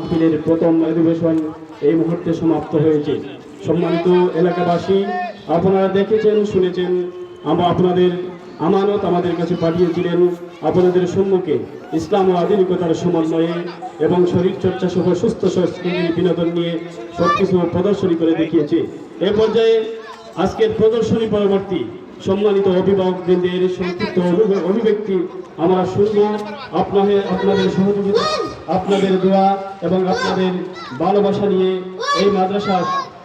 মাহফিলের প্রথম অধিবেশন এই মুহূর্তে সমাপ্ত হয়েছে। সম্মানিত এলাকাবাসী, আপনারা দেখেছেন, শুনেছেন, আমরা আপনাদের আমানত আমাদের কাছে পাঠিয়েছিলেন আপনাদের সম্মুখে ইসলাম ও আধুনিকতার সমন্বয়ে এবং শরীরচর্চা সহ সুস্থ সংস্কৃতির বিনোদন নিয়ে সবকিছু প্রদর্শনী করে দেখিয়েছে। এ পর্যায়ে আজকের প্রদর্শনী পরবর্তী সম্মানিত অভিভাবকবৃন্দের সংক্ষিপ্ত অভিব্যক্তি, আমরা শুনব আপনাদের আপনাদের সহযোগিতা, আপনাদের দোয়া এবং আপনাদের ভালোবাসা নিয়ে এই মাদ্রাসা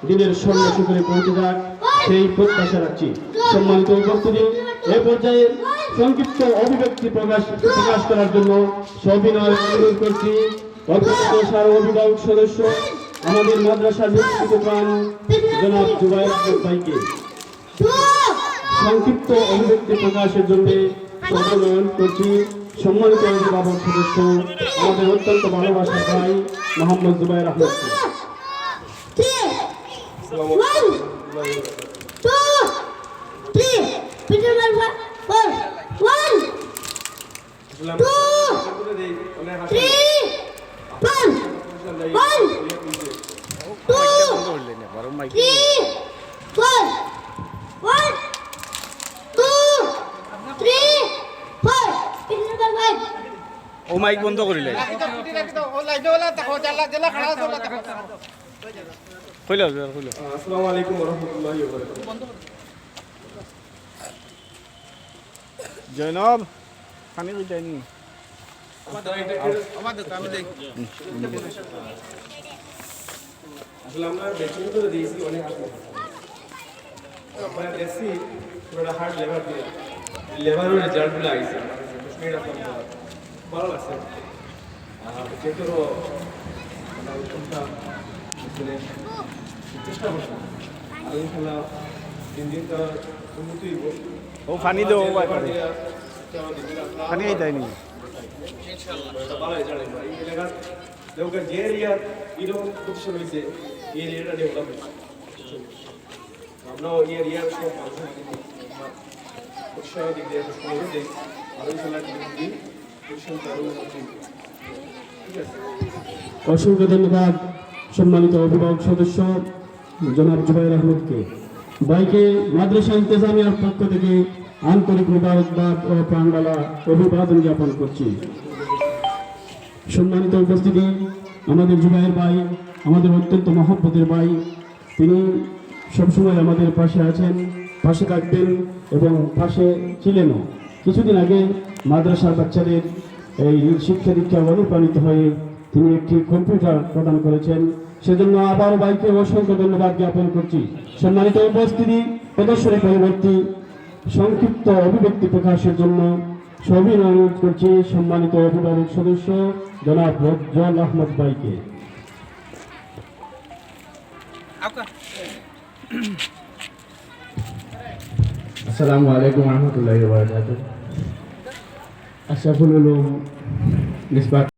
দিনের স্বর্ণ শিখরে পৌঁছে যাক, সেই প্রত্যাশা রাখছি। সম্মানিত উপস্থিতি, এ পর্যায়ে সংক্ষিপ্ত অভিব্যক্তি প্রকাশ প্রকাশ করার জন্য সবিনয় অনুরোধ করছি। অধ্যক্ষ অভিভাবক সদস্য, আমাদের মাদ্রাসার ব্যক্তিগত প্রাণ, জনাব আহমেদ ভাইকে। সংক্ষিপ্ত অভিব্যক্তি প্রকাশের জন্য সদনয়ন করছি। সম্মানিত অভিভাবক সদস্য, আমাদের অত্যন্ত ভালোবাসার ভাই মোহাম্মদ জুবাইর আহমেদকে ও মাইক বন্ধ করিলে। কইল কইল আসসালামু আলাইকুম রহমতুল্লাহ জৈনব পানি কই যায়নি আসলে আমরা বেশি করে দিয়েছি অনেক আমরা দেখছি পুরোটা হার্ড লেবার দিয়ে লেবারের রেজাল্টগুলো আইছে কাশ্মীর আপনার ভালো লাগছে। আর যেহেতু চেষ্টা করছি। আর ইনশাল্লাহ দিন দিন তো উন্নতি ও ভাই পানি পানি এই এই এলাকার দেখো যে এরিয়ার এরকম প্রতিষ্ঠান হয়েছে এই এরিয়াটা ডেভেলপ হয়েছে। আমরাও এই এরিয়ার সব মানুষ উৎসাহ দিক দিয়ে আরও ইনশাল্লাহ অসংখ্য ধন্যবাদ সম্মানিত অভিভাবক সদস্য জনাব জুবাইর আহমদকে। বাইকে মাদ্রাসা ইন্তেজামিয়ার পক্ষ থেকে আন্তরিক মুবারকবাদ ও প্রাণবালা অভিবাদন জ্ঞাপন করছি। সম্মানিত উপস্থিতি, আমাদের জুবাইর ভাই, আমাদের অত্যন্ত মহব্বতের ভাই, তিনি সবসময় আমাদের পাশে আছেন, পাশে থাকবেন এবং পাশে ছিলেনও। কিছুদিন আগে মাদ্রাসার বাচ্চাদের এই শিক্ষা দীক্ষা অনুপ্রাণিত হয়ে তিনি একটি কম্পিউটার প্রদান করেছেন। সেজন্য আবার ভাইকে অসংখ্য ধন্যবাদ জ্ঞাপন করছি। সম্মানিত উপস্থিতি প্রদর্শনী পরবর্তী সংক্ষিপ্ত অভিব্যক্তি প্রকাশের জন্য সবিন অনুরোধ করছি সম্মানিত অভিভাবক সদস্য জনাব রজ্জল আহমদ ভাইকে আসসালামু আলাইকুম রহমতুল্লাহ আশরাফুল উলুম